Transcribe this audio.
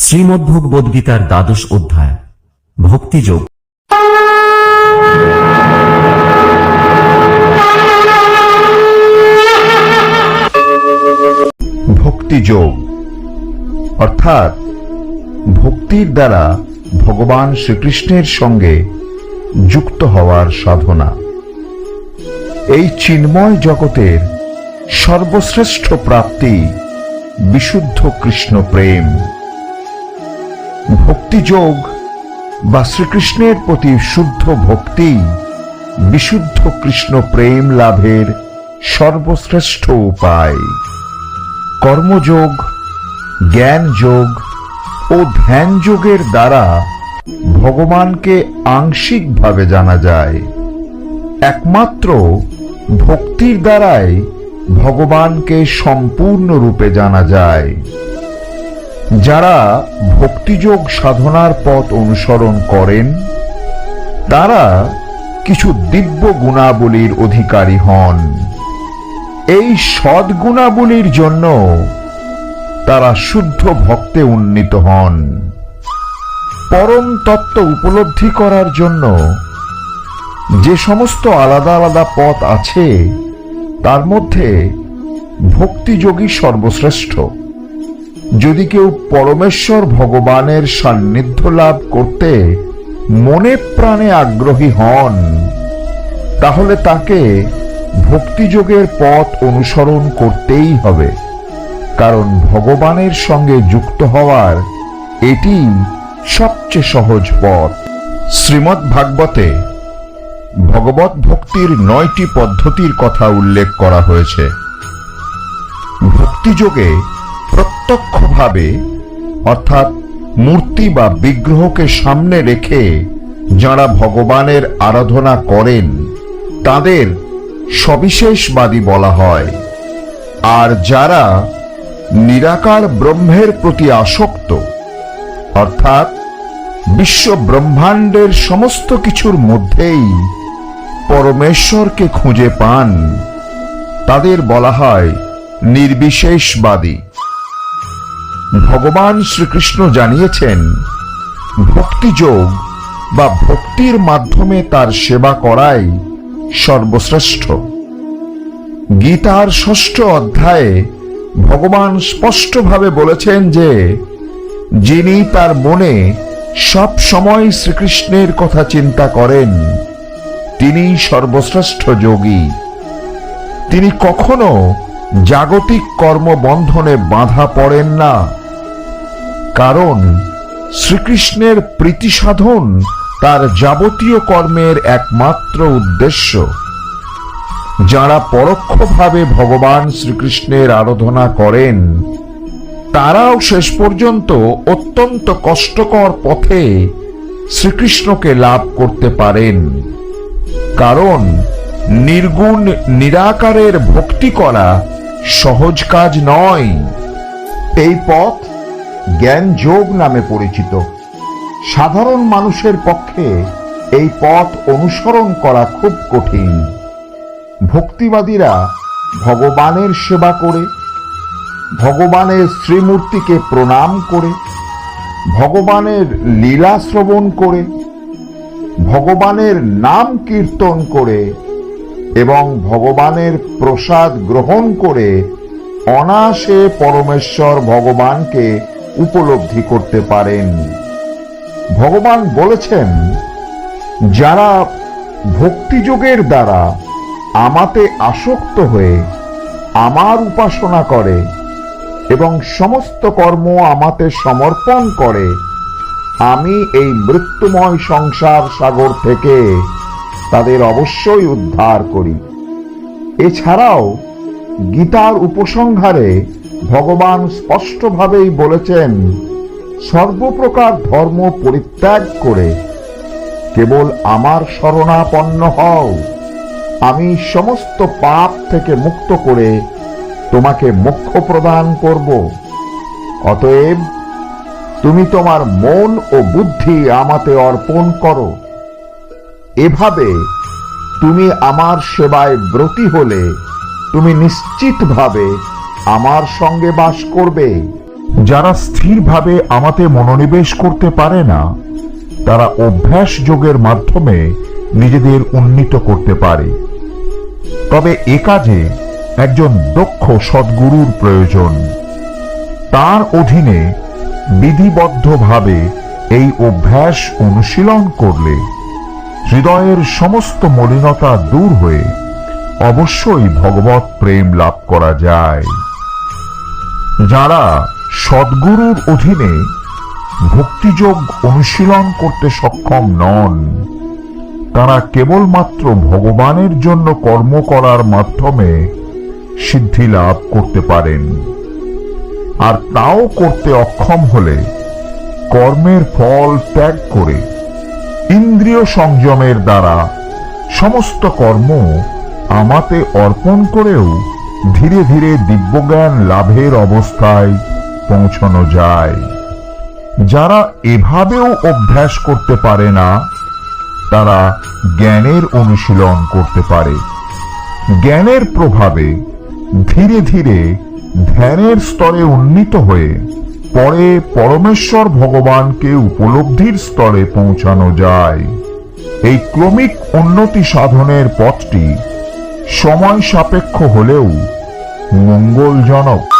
শ্রীমদ্ভগবদ্গীতার দ্বাদশ অধ্যায়, ভক্তিযোগ। ভক্তিযোগ, অর্থাৎ ভক্তির দ্বারা ভগবান শ্রীকৃষ্ণের সঙ্গে যুক্ত হওয়ার সাধনা। এই চিন্ময় জগতের সর্বশ্রেষ্ঠ প্রাপ্তি বিশুদ্ধ কৃষ্ণ প্রেম ভক্তিযোগ বা শ্রীকৃষ্ণের প্রতি শুদ্ধ ভক্তি, বিশুদ্ধ কৃষ্ণ প্রেম লাভের সর্বশ্রেষ্ঠ উপায়। কর্মযোগ, জ্ঞান যোগ ও ধ্যান যোগের দ্বারা ভগবানকে আংশিকভাবে জানা যায়। একমাত্র ভক্তির দ্বারাই ভগবানকে সম্পূর্ণরূপে জানা যায়। যারা ভক্তিযোগ সাধনার পথ অনুসরণ করেন, তারা কিছু দিব্য গুণাবলীর অধিকারী হন। এই সদ্গুণাবলীর জন্য তারা শুদ্ধ ভক্তে উন্নীত হন। পরম তত্ত্ব উপলব্ধি করার জন্য যে সমস্ত আলাদা আলাদা পথ আছে, তার মধ্যে ভক্তিযোগী সর্বশ্রেষ্ঠ। যদি কেউ পরমেশ্বর ভগবানের সান্নিধ্য লাভ করতে মনে প্রাণে আগ্রহী হন, তাহলে তাকে ভক্তিযোগের পথ অনুসরণ করতেই হবে, কারণ ভগবানের সঙ্গে যুক্ত হওয়ার এটি সবচেয়ে সহজ পথ। শ্রীমদ্ ভাগবতে ভগবত ভক্তির নয়টি পদ্ধতির কথা উল্লেখ করা হয়েছে। ভক্তিযোগে প্রত্যক্ষভাবে, অর্থাৎ মূর্তি বা বিগ্রহকে সামনে রেখে যাঁরা ভগবানের আরাধনা করেন, তাদের সবিশেষবাদী বলা হয়। আর যারা নিরাকার ব্রহ্মের প্রতি আসক্ত, অর্থাৎ বিশ্ব ব্রহ্মাণ্ডের সমস্ত কিছুর মধ্যেই পরমেশ্বরকে খুঁজে পান, তাদের বলা হয় নির্বিশেষবাদী। ভগবান শ্রীকৃষ্ণ জানিয়েছেন ভক্তিযোগ বা ভক্তির মাধ্যমে তার সেবা করাই সর্বশ্রেষ্ঠ। গীতার ষষ্ঠ অধ্যায়ে ভগবান স্পষ্টভাবে বলেছেন যে, যিনি তার মনে সব সময় শ্রীকৃষ্ণের কথা চিন্তা করেন, তিনি সর্বশ্রেষ্ঠ যোগী। তিনি কখনো জাগতিক কর্মবন্ধনে বাধা পড়েন না। কারণ শ্রীকৃষ্ণের প্রীতি সাধন তার যাবতীয় কর্মের একমাত্র উদ্দেশ্য। যারা পরোক্ষভাবে ভগবান শ্রীকৃষ্ণের আরাধনা করেন, তারাও শেষ পর্যন্ত অত্যন্ত কষ্টকর পথে শ্রীকৃষ্ণকে লাভ করতে পারেন। কারণ নির্গুণ, নিরাকারের ভক্তি করা সহজ কাজ নয়। এই পথ জ্ঞান যোগ নামে পরিচিত। সাধারণ মানুষের পক্ষে এই পথ অনুসরণ করা খুব কঠিন। ভক্তিবাদীরা ভগবানের সেবা করে, ভগবানের শ্রীমূর্তিকে প্রণাম করে, ভগবানের লীলা শ্রবণ করে, ভগবানের নাম কীর্তন করে এবং ভগবানের প্রসাদ গ্রহণ করে অনায়াসে পরমেশ্বর ভগবানকে উপলব্ধি করতে পারেন। ভগবান বলেছেন, যারা ভক্তিযোগের দ্বারা আমাতে আসক্ত হয়ে আমার উপাসনা করে এবং সমস্ত কর্ম আমাতে সমর্পণ করে, আমি এই মৃত্যুময় সংসার সাগর থেকে তাদের অবশ্যই উদ্ধার করি। এছাড়াও গীতার উপসংহারে ভগবান স্পষ্টভাবেই বলেছেন, সর্বপ্রকার ধর্ম পরিত্যাগ করে কেবল আমার শরণাপন্ন হও। আমি সমস্ত পাপ থেকে মুক্ত করে তোমাকে মোক্ষ প্রদান করব। অতএব তুমি তোমার মন ও বুদ্ধি আমাতে অর্পণ করো। এভাবে তুমি আমার সেবায় ব্রতী হলে তুমি নিশ্চিতভাবে আমার সঙ্গে বাস করবে। যারা স্থিরভাবে আমাতে মনোনিবেশ করতে পারে না, তারা অভ্যাস যোগের মাধ্যমে নিজেদের উন্নীত করতে পারে। তবে এ কাজে একজন দক্ষ সদ্গুরুর প্রয়োজন। তার অধীনে বিধিবদ্ধভাবে এই অভ্যাস অনুশীলন করলে হৃদয়ের সমস্ত মলিনতা দূর হয়ে অবশ্যই ভগবত প্রেম লাভ করা যায়। যারা সদ্গুরুর অধীনে ভক্তিযোগ অনুশীলন করতে সক্ষম নন, তারা কেবলমাত্র ভগবানের জন্য কর্ম করার মাধ্যমে সিদ্ধি লাভ করতে পারেন। আর তাও করতে অক্ষম হলে কর্মের ফল ত্যাগ করে ইন্দ্রিয় সংযমের দ্বারা সমস্ত কর্ম আমাতে অর্পণ করেও ধীরে ধীরে দিব্যজ্ঞান লাভের অবস্থায় পৌঁছানো যায়। যারা এভাবেও অভ্যাস করতে পারে না, তারা জ্ঞানের অনুশীলন করতে পারে। জ্ঞানের প্রভাবে ধীরে ধীরে ধ্যানের স্তরে উন্নীত হয়ে পরে পরমেশ্বর ভগবানকে উপলব্ধির স্তরে পৌঁছানো যায়। এই ক্রমিক উন্নতি সাধনের পথটি সময় সাপেক্ষ হলেও মঙ্গলজনক।